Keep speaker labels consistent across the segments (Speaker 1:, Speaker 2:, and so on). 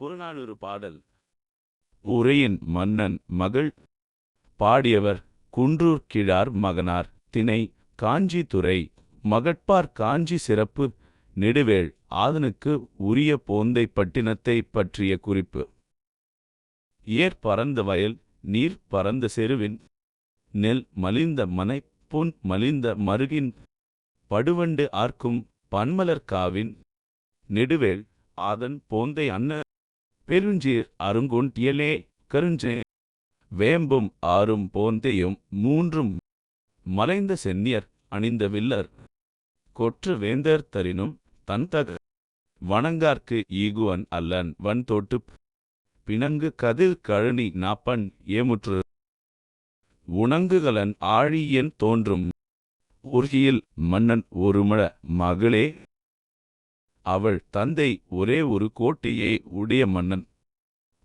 Speaker 1: புறநானூறு பாடல். உரையின் மன்னன் மகள். பாடியவர் குன்றூர் கிழார் மகனார். திணை காஞ்சி துறை மகட்பார் காஞ்சி சிறப்பு. நெடுவேள் ஆதனுக்கு உரிய போந்தை பட்டினத்தை பற்றிய குறிப்பு. ஏர் பரந்த வயல் நீர் பரந்த செருவின். நெல் மலிந்த மனை புன் மலிந்த மருகின். படுவண்டு ஆர்க்கும் பன்மலர்காவின் நெடுவேள் ஆதன் போந்தை அன்ன பெருஞ்சீர் அருங்கொண்டியலே கருஞ்சே. வேம்பும் ஆறும் போந்தையும் மூன்றும் மலைந்த சென்னியர் அணிந்த வில்லர். கொற்று வேந்தர் தரினும் தன்தக. வணங்கார்க்கு ஈகுவன் அல்லன் வன் தோட்டுப். பிணங்கு கதிர் கழனி நாப்பன் ஏமுற்று. உணங்குகலன் ஆழியன் தோன்றும். உருகியில் மன்னன் ஒருமழ மகளே. அவள் தந்தை ஒரே ஒரு கோட்டையே உடைய மன்னன்.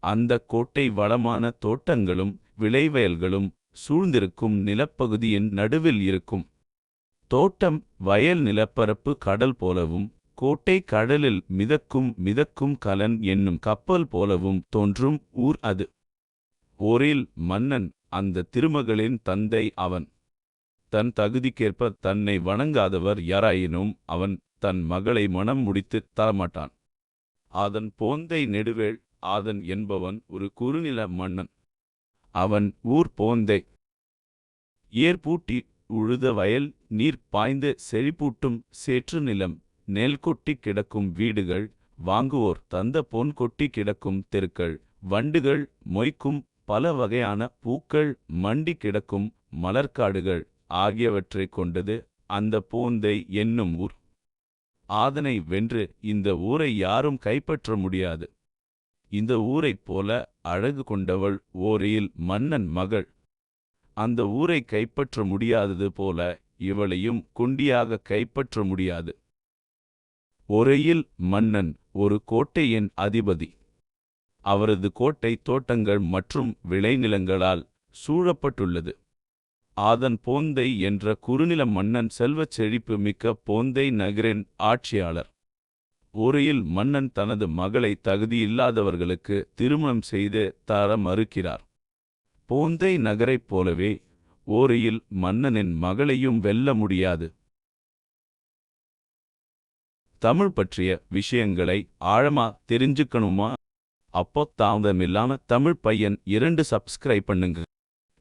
Speaker 1: அந்த கோட்டை வளமான தோட்டங்களும் விளைவயல்களும் சூழ்ந்திருக்கும் நிலப்பகுதியின் நடுவில் இருக்கும். தோட்டம் வயல் நிலப்பரப்பு கடல் போலவும் கோட்டை கடலில் மிதக்கும் மிதக்கும் கலன் என்னும் கப்பல் போலவும் தோன்றும் ஊர் அது. ஓரில் மன்னன் அந்த திருமகளின் தந்தை அவன். தன் தகுதிக்கேற்ப தன்னை வணங்காதவர் யாராயினும் அவன் தன் மகளை மணம் முடித்துத் தரமாட்டான். ஆதன் போந்தை நெடுவேள் ஆதன் என்பவன் ஒரு குறுநில மன்னன். அவன் ஊர் போந்தை. ஏர் பூட்டி உழுத வயல் நீர் பாய்ந்து செழிப்பூட்டும் சேற்று நிலம். நெல் கொட்டி கிடக்கும் வீடுகள் வாங்குவோர் தந்த பொன் கொட்டி கிடக்கும் தெருக்கள். வண்டுகள் மொய்க்கும் பல வகையான பூக்கள் மண்டி கிடக்கும் மலர்க்காடுகள் ஆகியவற்றைக் கொண்டது அந்த பூந்தை என்னும் ஊர். ஆதனை வென்று இந்த ஊரை யாரும் கைப்பற்ற முடியாது. இந்த ஊரைப் போல அழகு கொண்டவள் ஓரியில் மன்னன் மகள். அந்த ஊரை கைப்பற்ற முடியாதது போல இவளையும் குண்டியாக கைப்பற்ற முடியாது. ஒரையில் மன்னன் ஒரு கோட்டையின் அதிபதி. அவரது கோட்டை தோட்டங்கள் மற்றும் விளைநிலங்களால் சூழப்பட்டுள்ளது. ஆதன் போந்தை என்ற குறுநில மன்னன் செல்வச் செழிப்பு மிக்க போந்தை நகரின் ஆட்சியாளர். ஒரையில் மன்னன் தனது மகளை தகுதியில்லாதவர்களுக்கு திருமணம் செய்து தர மறுக்கிறார். போந்தை நகரைப் போலவே ஓரையில் மன்னனின் மகளையும் வெல்ல முடியாது. தமிழ் பற்றிய விஷயங்களை ஆழமா தெரிஞ்சுக்கணுமா? அப்போ தாமதமில்லாம தமிழ் பையன் இரண்டு சப்ஸ்கிரைப் பண்ணுங்க.